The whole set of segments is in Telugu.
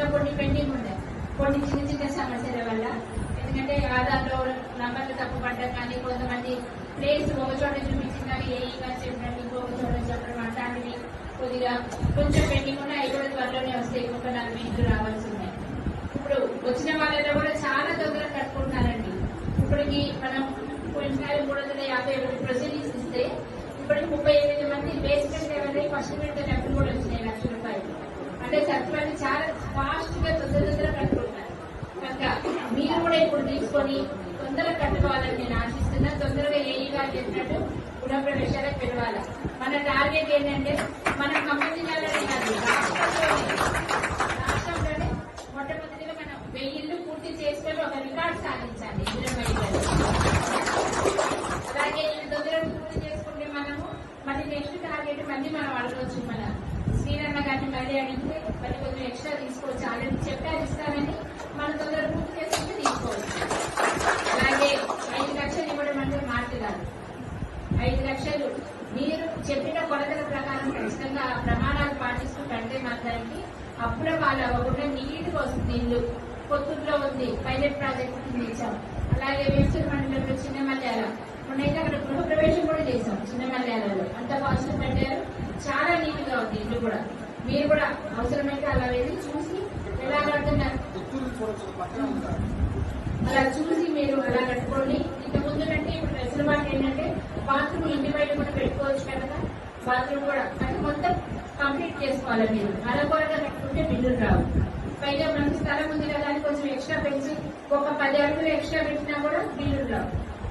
ఇంకా కొన్ని పెండింగ్ ఉన్నాయి. కొన్ని చిన్న చిన్న సమస్యల వల్ల. ఎందుకంటే ఆధార్లో నంబర్లు తప్పు పడ్డం కానీ కొంతమంది ప్లేస్ ఒక చోట చూపించిన కానీ ఏ ఈగా చెప్పినట్టు ఇంకొక చోట చెప్పడం అట్లాంటివి కొద్దిగా కొంచెం పెండింగ్ ఉన్నాయి. అవి కూడా త్వరలోనే వస్తాయి. ఇంకొక నలభై ఇంట్లో రావాల్సి ఉన్నాయి ఇప్పుడు వచ్చిన వాళ్ళలో కూడా చాలా తొందరగా కట్టుకుంటున్నారండి. ఇప్పటికి మనం పోయినసారి మూడు వందల యాభై ఒకటి ప్రొసీడింగ్స్ ఇస్తే ఇప్పటికి ముప్పై ఎనిమిది మంది బేసికల్ లెవెల్ ఫస్ట్ విడత డబ్బులు కూడా వచ్చినాయి లక్షలు అంటే సత్వాన్ని చాలా ఫాస్ట్గా తొందర తొందర కట్టుకుంటారు. కనుక మీరు కూడా ఇప్పుడు తీసుకొని తొందరగా కట్టుకోవాలని నేను ఆశిస్తున్నా. తొందరగా ఏఈ గారు చెప్పినట్టు గృహప్రవేశాలకు పిలవాలి. మన టార్గెట్ ఏంటంటే మన ఖమ్మం జిల్లాలోనే కాదు రాష్ట్రంలోనే. రాష్ట్రంలోనే మొట్టమొదటిగా మనం వెయ్యిళ్ళు పూర్తి చేసుకొని ఒక రికార్డ్ సాధించాలి అలాగే తొందరగా పూర్తి చేసుకుంటే మనము మళ్ళీ నెక్స్ట్ టార్గెట్ మళ్ళీ మనం అడగవచ్చు మన మళ్ళీ అడిగితే మరి కొంచెం ఎక్స్ట్రా తీసుకోవచ్చు. ఆల్రెడీ చెప్పారు ఇస్తానని మనం తొందరగా పూర్తి చేసుకుంటే తీసుకోవచ్చు. అలాగే ఐదు లక్షలు ఇవ్వడం అంటే మాట కాదు. ఐదు లక్షలు మీరు చెప్పిన కొలతల ప్రకారం ఖచ్చితంగా ప్రమాణాలు పాటిస్తూ కంటే మాత్రానికి అప్పుల పాలు అవ్వకుండా నీటికి వస్తుంది ఇల్లు పొత్తుల్లో ఉంది పైలట్ ప్రాజెక్ట్ కింద ఇచ్చాం అలాగే వేసూరు మండలంలో చిన్న మల్యాల. మొన్నైతే అక్కడ గృహ ప్రవేశం కూడా చేశాం చిన్న మల్యాలలో. అంత పాజిటివ్ పెట్టారు చాలా నీట్గా ఉంది ఇల్లు కూడా. మీరు కూడా అవసరమైతే అలా వెళ్ళి చూసి ఎలా కడుతున్నారు? అలా చూసి మీరు అలా కట్టుకోండి. ఇంత ముందు కంటే ఇప్పుడు మాట ఏంటంటే బాత్రూమ్ ఇంటి బయట కూడా పెట్టుకోవచ్చు కదా బాత్రూమ్ కూడా. అంటే మొత్తం కంప్లీట్ చేసుకోవాలి మీరు. కూడా కట్టుకుంటే బిల్లులు రావు. పైగా మనకి స్థలం ఉంది కదా అని కొంచెం ఎక్స్ట్రా పెంచి ఒక పది అడుగులు ఎక్స్ట్రా పెట్టినా కూడా బిల్లులు రావు.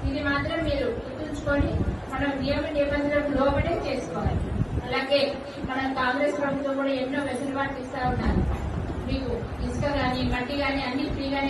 ఇది మాత్రం మీరు గుర్తుంచుకొని మనం నియమ నిబంధనలు లోపడే చేసుకోవాలి. మన కాంగ్రెస్ ప్రభుత్వం కూడా ఎన్నో వెసులుబాట్లు ఇస్తా ఉన్నారు. మీకు ఇసుక గాని మట్టి గాని అన్ని ఫ్రీగానే